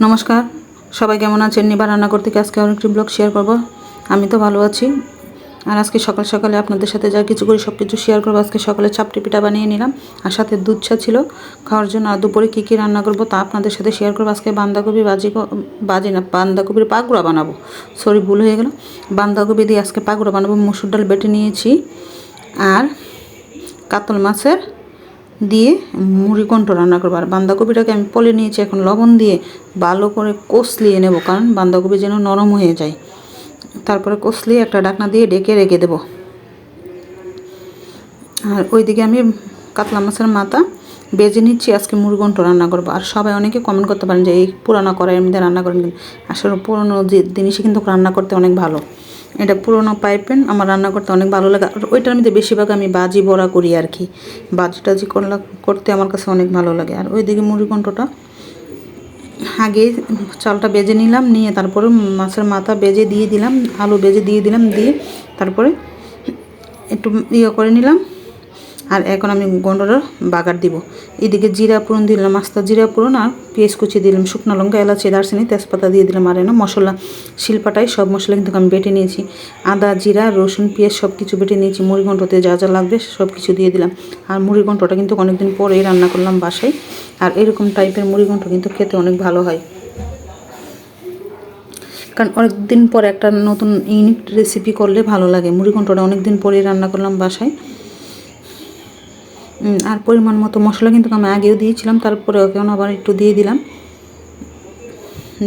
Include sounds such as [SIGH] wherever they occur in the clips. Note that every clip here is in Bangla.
নমস্কার। সবাই কেমন আছেন? নিবার রান্না করতে আজকে আরেকটি ব্লগ শেয়ার করব। আমি তো ভালো আছি। আর আজকে সকাল সকালে আপনাদের সাথে যা কিছু করি সব কিছু শেয়ার করব। আজকে সকালে চাপটি পিঠা বানিয়ে নিলাম আর সাথে দুধ চা ছিল। খাওয়ার জন্য আর দুপুরে কী কী রান্না করব তা আপনাদের সাথে শেয়ার করব। আজকে বাঁধাকপি বাজি বাজি না, বাঁধাকপির পাগুড়া বানাবো। সরি ভুল হয়ে গেল। বাঁধাকপি দিয়ে আজকে পাগুড়া বানাবো। মুসুর ডাল বেটে নিয়েছি। আর কাতল মাছের দিয়ে মুড়ি কণ্ঠ রান্না করব। আর বাঁধাকপিটাকে আমি পলে নিয়েছি এখন লবণ দিয়ে ভালো করে কষলিয়ে নেব, কারণ বাঁধাকপি যেন নরম হয়ে যায়। তারপরে কষলিয়ে একটা ডাকনা দিয়ে ডেকে রেখে দেবো। আর ওইদিকে আমি কাতলা মাছের মাথা বেজে নিচ্ছি, আজকে মুরগন্ট রান্না করব। আর সবাই অনেকে কমেন্ট করতে পারেন যে এই পুরানো কড়াইয়ের মধ্যে রান্না করেন আসলে পুরোনো জিনিসই কিন্তু রান্না করতে অনেক ভালো। এটা পুরোনো পাইপেন, আমার রান্না করতে অনেক ভালো লাগে। আর ওইটার মধ্যে বেশিরভাগ আমি বাজি বড়া করি আর কি। বাজি টাজি করলা, করতে আমার কাছে অনেক ভালো লাগে। আর ওইদিকে মুড়িকণ্ঠটা আগে চালটা বেজে নিলাম, নিয়ে তারপরে মাছের মাথা বেজে দিয়ে দিলাম, আলু বেজে দিয়ে দিলাম, দিয়ে তারপরে একটু ইয়ে করে নিলাম। আর এখন আমি গন্ডটা বাগার দিব। এদিকে জিরা পুরন দিলাম আস্তা জিরা পুরন আর পেঁয়াজ কুচি দিলাম, শুকনো লঙ্কা, এলাচি, দারচিনি, তেজপাতা দিয়ে দিলাম আর এনে মশলা শিলপাটাই সব মশলা কিন্তু আমি বেটে নিয়েছি। আদা, জিরা, রসুন, পেঁয়াজ সব কিছু বেটে নিয়েছি, মুড়ি ঘন্টতে যা যা লাগবে সব কিছু দিয়ে দিলাম। আর মুড়ি ঘন্টটা কিন্তু অনেকদিন পরেই রান্না করলাম বাসায়। আর এরকম টাইপের মুড়ি ঘন্ট কিন্তু খেতে অনেক ভালো হয়। কারণ অনেক দিন পর একটা নতুন ইউনিক রেসিপি করলে ভালো লাগে। মুড়ি ঘন্টটা অনেক দিন পরেই রান্না করলাম বাসায়। আর পরিমাণ মতো মশলা কিন্তু আমি আগেও দিয়েছিলাম, তারপরে এখন আবার একটু দিয়ে দিলাম।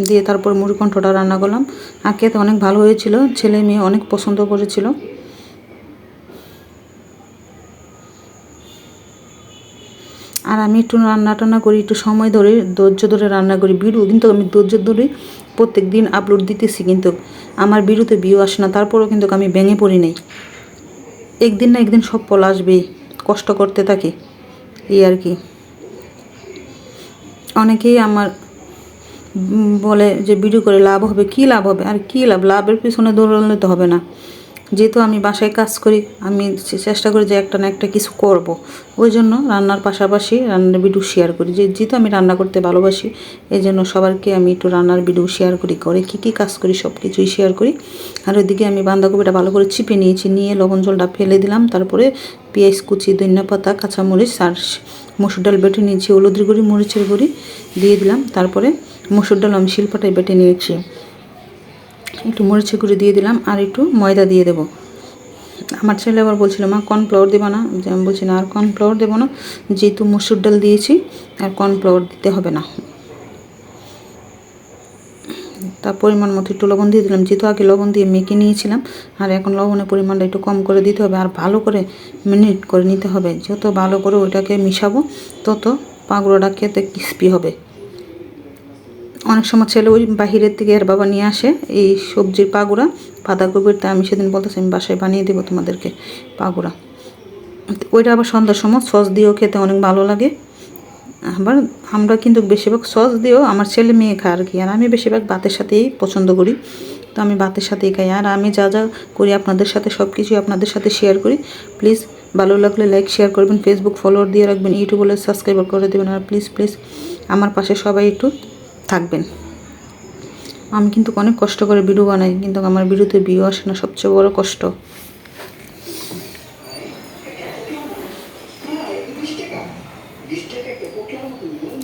দিয়ে তারপর মুড়ি কণ্ঠটা রান্না করলাম। আর খেতে অনেক ভালো হয়েছিল, ছেলে মেয়ে অনেক পছন্দ করেছিল। আর আমি একটু রান্না টান্না করি, একটু সময় ধরে, ধৈর্য ধরে রান্না করি। ভিডিও কিন্তু আমি ধৈর্য ধরে প্রত্যেক দিন আপলোড দিতেছি কিন্তু আমার ভিডিওতে ভিউ আসে না, তারপরেও কিন্তু আমি ভেঙে পড়ি নাই। একদিন না একদিন সব ফল আসবেই। কষ্ট করতে থাকি এই আর কি। অনেকেই আমার বলে যে, ভিডিও করে লাভ হবে, কি লাভ হবে? আর কি লাভ? লাভের পিছনে দৌড়ানো তো হবে না। যেহেতু আমি বাসায় কাজ করি, আমি চেষ্টা করি যে একটা না একটা কিছু করব। ওই জন্য রান্নার পাশাপাশি রান্নার ভিডিও শেয়ার করি। যে যেহেতু আমি রান্না করতে ভালোবাসি, এই জন্য সবারকে আমি একটু রান্নার ভিডিও শেয়ার করি করে কী কী কাজ করি সব কিছুই শেয়ার করি। আর ওইদিকে আমি বাঁধাকপিটা ভালো করে চিপে নিয়েছি, নিয়ে লবণ জলটা ফেলে দিলাম, তারপরে পেঁয়াজ কুচি, ধনিয়া পাতা, কাঁচামরিচ, আর মসুর ডাল বেটে নিয়েছি, হলুদের গুঁড়ি, মরিচের গুঁড়ি দিয়ে দিলাম, তারপরে মসুর ডাল আমি শিলপাটায় বেটে নিয়েছি। একটু মরিচের গুঁড়ি দিয়ে দিলাম আর একটু ময়দা দিয়ে দেবো। আমার ছেলে আবার বলছিল, মা কর্নফ্লাওয়ার দেবো না। আমি বলছি, না, আর কর্নফ্লাওয়ার দেবো না। যেহেতু মসুর ডাল দিয়েছি, আর কর্নফ্লাওয়ার দিতে হবে না। তার পরিমাণ মতো একটু লবণ দিয়ে দিলাম। যেহেতু আগে লবণ দিয়ে মেখে নিয়েছিলাম, আর এখন লবণের পরিমাণটা একটু কম করে দিতে হবে, আর ভালো করে মিনিট করে নিতে হবে। যত ভালো করে ওইটাকে মিশাবো, তত পাগুড়োটা খেতে ক্রিস্পি হবে। অনেক সময় ছেলে ওই বাহিরের থেকে আর বাবা নিয়ে আসে এই সবজির পাগুড়া, বাঁধাকপির তা আমি সেদিন বলতেছি, আমি বাসায় বানিয়ে দেবো তোমাদেরকে পাগুড়া। ওইটা আবার সন্ধ্যার সময় সস দিয়েও খেতে অনেক ভালো লাগে। আবার আমরা কিন্তু বেশিরভাগ সস দিয়েও আমার ছেলে মেয়ে খায় আর কি, আর আমি বেশিরভাগ ভাতের সাথেই পছন্দ করি। তো আমি ভাতের সাথেই খাই, আর আমি যা যা করি আপনাদের সাথে সব কিছুই আপনাদের সাথে শেয়ার করি। প্লিজ ভালো লাগলে লাইক শেয়ার করবেন ফেসবুক ফলোয়ার দিয়ে রাখবেন ইউটিউব সাবস্ক্রাইবার করে দেবেন, আর প্লিজ প্লিজ আমার পাশে সবাই একটু থাকবেন। আমি কিন্তু অনেক কষ্ট করে ভিডিও বানাই, কিন্তু আমার ভিডিওতে ভিউ আসে না, সবচেয়ে বড় কষ্ট।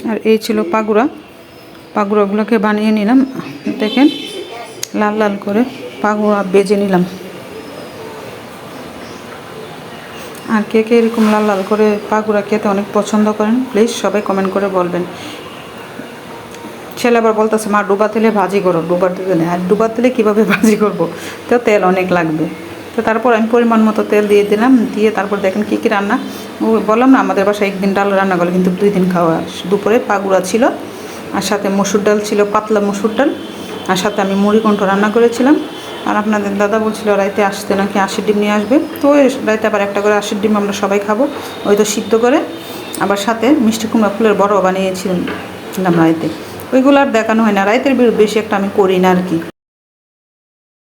আর এই ছিল পাগুড়া। পাগুড়াগুলোকে বানিয়ে নিলাম, দেখেন, লাল লাল করে পাগুড়া বেজে নিলাম। আর কে কে এরকম লাল লাল করে পাগুড়া খেতে অনেক পছন্দ করেন প্লিজ সবাই কমেন্ট করে বলবেন। ছেলে আবার বলতেছে, মা, ডুবা তেলে ভাজি করো, ডুবার তেলে আর ডুবার তেলে কীভাবে [LAUGHS] ভাজি করব? তো তেল অনেক লাগবে। তো তারপর আমি পরিমাণ মতো তেল দিয়ে দিলাম, দিয়ে তারপর দেখেন কী কী রান্না। ও বললাম না, আমাদের বাসায় একদিন ডাল রান্না করলে কিন্তু দুই দিন খাওয়া দুপুরে পাগুড়া ছিল, আর সাথে মসুর ডাল ছিল, পাতলা মসুর ডাল, আর সাথে আমি মুড়ি কণ্ঠ রান্না করেছিলাম। আর আপনাদের দাদা বলছিল, রাইতে আসতে নাকি আশির ডিম নিয়ে আসবে? তো রাইতে আবার একটা করে আশির ডিম আমরা সবাই খাব, ওই তো সিদ্ধ করে। আবার সাথে মিষ্টি কুমড়া ফুলের বড় বানিয়েছিলাম রাইতে। ওইগুলো আর দেখানো হয় না। রাইতের বেশি একটা আমি করি না আর কি।